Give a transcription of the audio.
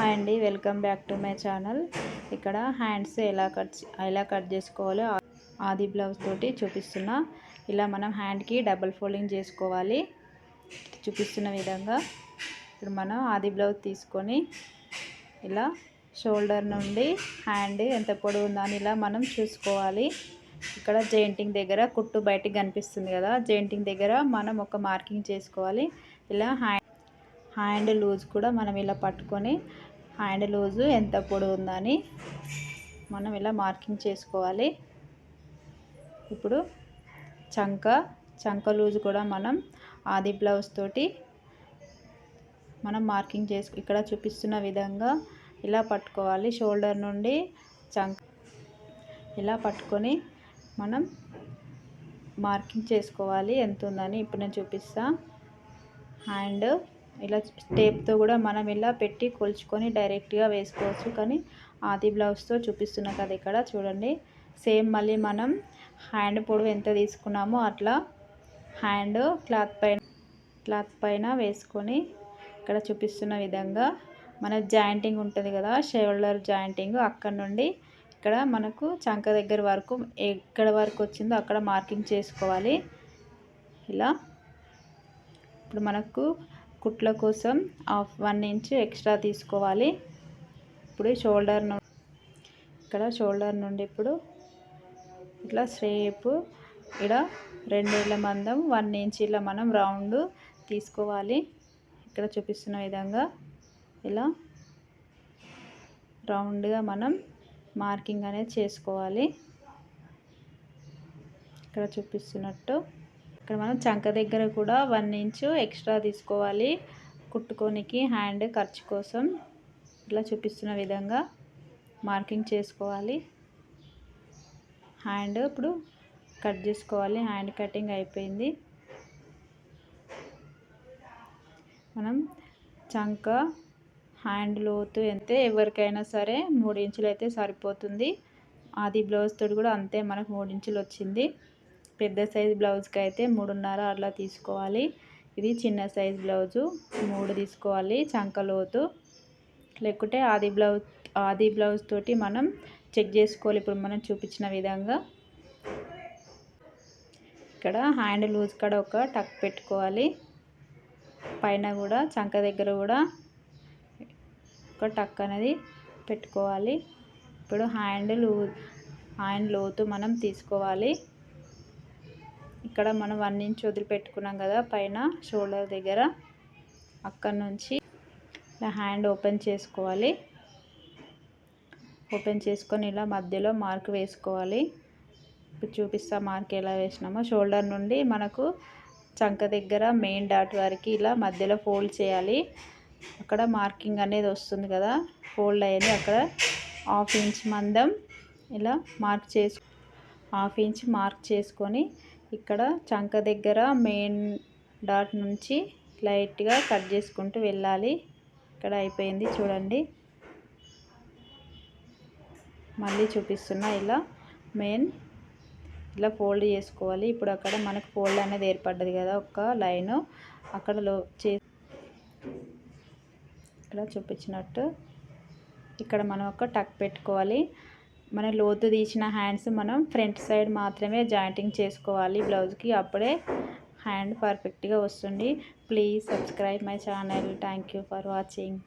Hi అండి welcome back to my channel. ఇక్కడ hands ఎలా కట్ ఎలా కట్ చేసుకోవాలో ఆది బ్లౌజ్ తోటి చూపిస్తున్నా. ఇలా మనం హ్యాండ్కి డబుల్ ఫోల్డింగ్ చేసుకోవాలి. చూపిస్తున్న విధంగా ఇప్పుడు మనం ఆది బ్లౌజ్ తీసుకొని ఇలా షోల్డర్ నుండి హ్యాండ్ ఎంత పొడవు ఉందని ఇలా మనం చూసుకోవాలి. ఇక్కడ జెయింటింగ్ దగ్గర కుట్టు బయటికి కనిపిస్తుంది కదా జెయింటింగ్ దగ్గర మనం ఒక మార్కింగ్ చేసుకోవాలి. ఇలా హ్యాండ్ హ్యాండ్ లూజ్ కూడా మనం ఇలా పట్టుకొని హ్యాండ్ లూజు ఎంత పొడవు ఉందని మనం ఇలా మార్కింగ్ చేసుకోవాలి. ఇప్పుడు చంక చంక లూజ్ కూడా మనం ఆది బ్లౌజ్ తోటి మనం మార్కింగ్ చేసుకు ఇక్కడ చూపిస్తున్న విధంగా ఇలా పట్టుకోవాలి. షోల్డర్ నుండి చంక ఇలా పట్టుకొని మనం మార్కింగ్ చేసుకోవాలి. ఎంత ఉందని ఇప్పుడు నేను చూపిస్తా. హ్యాండ్ ఇలా టేప్తో కూడా మనం ఇలా పెట్టి కొలుచుకొని డైరెక్ట్గా వేసుకోవచ్చు. కానీ ఆది బ్లౌజ్తో చూపిస్తున్న కదా ఇక్కడ చూడండి. సేమ్ మళ్ళీ మనం హ్యాండ్ పొడవు ఎంత తీసుకున్నామో అట్లా హ్యాండ్ క్లాత్ పైన క్లాత్ పైన వేసుకొని ఇక్కడ చూపిస్తున్న విధంగా మన జాయింటింగ్ ఉంటుంది కదా షోల్డర్ జాయింటింగ్ అక్కడ నుండి ఇక్కడ మనకు చంక దగ్గర వరకు ఎక్కడ వరకు వచ్చిందో అక్కడ మార్కింగ్ చేసుకోవాలి. ఇలా ఇప్పుడు మనకు కుట్ల కోసం హాఫ్ వన్ ఇంచ్ ఎక్స్ట్రా తీసుకోవాలి. ఇప్పుడు షోల్డర్ నుండి ఇక్కడ షోల్డర్ నుండి ఇప్పుడు ఇట్లా స్ట్రేప్ ఇక్కడ రెండేళ్ళ మందం వన్ ఇంచ్ ఇలా మనం రౌండ్ తీసుకోవాలి. ఇక్కడ చూపిస్తున్న విధంగా ఇలా రౌండ్గా మనం మార్కింగ్ అనేది చేసుకోవాలి. ఇక్కడ చూపిస్తున్నట్టు ఇక్కడ మనం చంక దగ్గర కూడా వన్ ఇంచు ఎక్స్ట్రా తీసుకోవాలి. కుట్టుకోనికి హ్యాండ్ ఖర్చు కోసం. ఇట్లా చూపిస్తున్న విధంగా మార్కింగ్ చేసుకోవాలి. హ్యాండ్ ఇప్పుడు కట్ చేసుకోవాలి. హ్యాండ్ కటింగ్ అయిపోయింది. మనం చంక హ్యాండ్ లోతు ఎంత ఎవరికైనా సరే మూడు ఇంచులు అయితే సరిపోతుంది. అది బ్లౌజ్ తోటి కూడా అంతే మనకు మూడు ఇంచులు వచ్చింది. పెద్ద సైజ్ బ్లౌజ్కి అయితే మూడున్నర అట్లా తీసుకోవాలి. ఇది చిన్న సైజ్ బ్లౌజు మూడు తీసుకోవాలి చంకలోతు లేకుంటే ఆది బ్లౌజ్ ఆది బ్లౌజ్ తోటి మనం చెక్ చేసుకోవాలి. ఇప్పుడు మనం చూపించిన విధంగా. ఇక్కడ హ్యాండ్ లూజ్ కాడ ఒక టక్ పెట్టుకోవాలి. పైన కూడా చంక దగ్గర కూడా ఒక టక్ అనేది పెట్టుకోవాలి. ఇప్పుడు హ్యాండ్ లూజ్ హ్యాండ్ లోతు మనం తీసుకోవాలి. ఇక్కడ మనం వన్ ఇంచ్ వదిలిపెట్టుకున్నాం కదా పైన షోల్డర్ దగ్గర. అక్కడ నుంచి ఇలా హ్యాండ్ ఓపెన్ చేసుకోవాలి. ఓపెన్ చేసుకొని ఇలా మధ్యలో మార్క్ వేసుకోవాలి. ఇప్పుడు చూపిస్తా మార్క్ ఎలా వేసినామో. షోల్డర్ నుండి మనకు చంక దగ్గర మెయిన్ డాట్ వరకు ఇలా మధ్యలో ఫోల్డ్ చేయాలి. అక్కడ మార్కింగ్ అనేది వస్తుంది కదా. ఫోల్డ్ అయ్యింది. అక్కడ హాఫ్ ఇంచ్ మందం ఇలా మార్క్ చేసు హాఫ్ ఇంచ్ మార్క్ చేసుకొని ఇక్కడ చంక దగ్గర మెయిన్ డాట్ నుంచి లైట్గా కట్ చేసుకుంటూ వెళ్ళాలి. ఇక్కడ అయిపోయింది చూడండి. మళ్ళీ చూపిస్తున్నా ఇలా మెయిన్ ఇలా ఫోల్డ్ చేసుకోవాలి. ఇప్పుడు అక్కడ మనకు ఫోల్డ్ అనేది ఏర్పడ్డది కదా ఒక లైను. అక్కడ లో చే ఇక్కడ చూపించినట్టు ఇక్కడ మనం ఒక టక్ పెట్టుకోవాలి. మన లోతు తీసిన హ్యాండ్స్ మనం ఫ్రంట్ సైడ్ మాత్రమే జాయింటింగ్ చేసుకోవాలి. బ్లౌజ్కి అప్పుడే హ్యాండ్ పర్ఫెక్ట్గా వస్తుంది. Please subscribe my channel. Thank you for watching.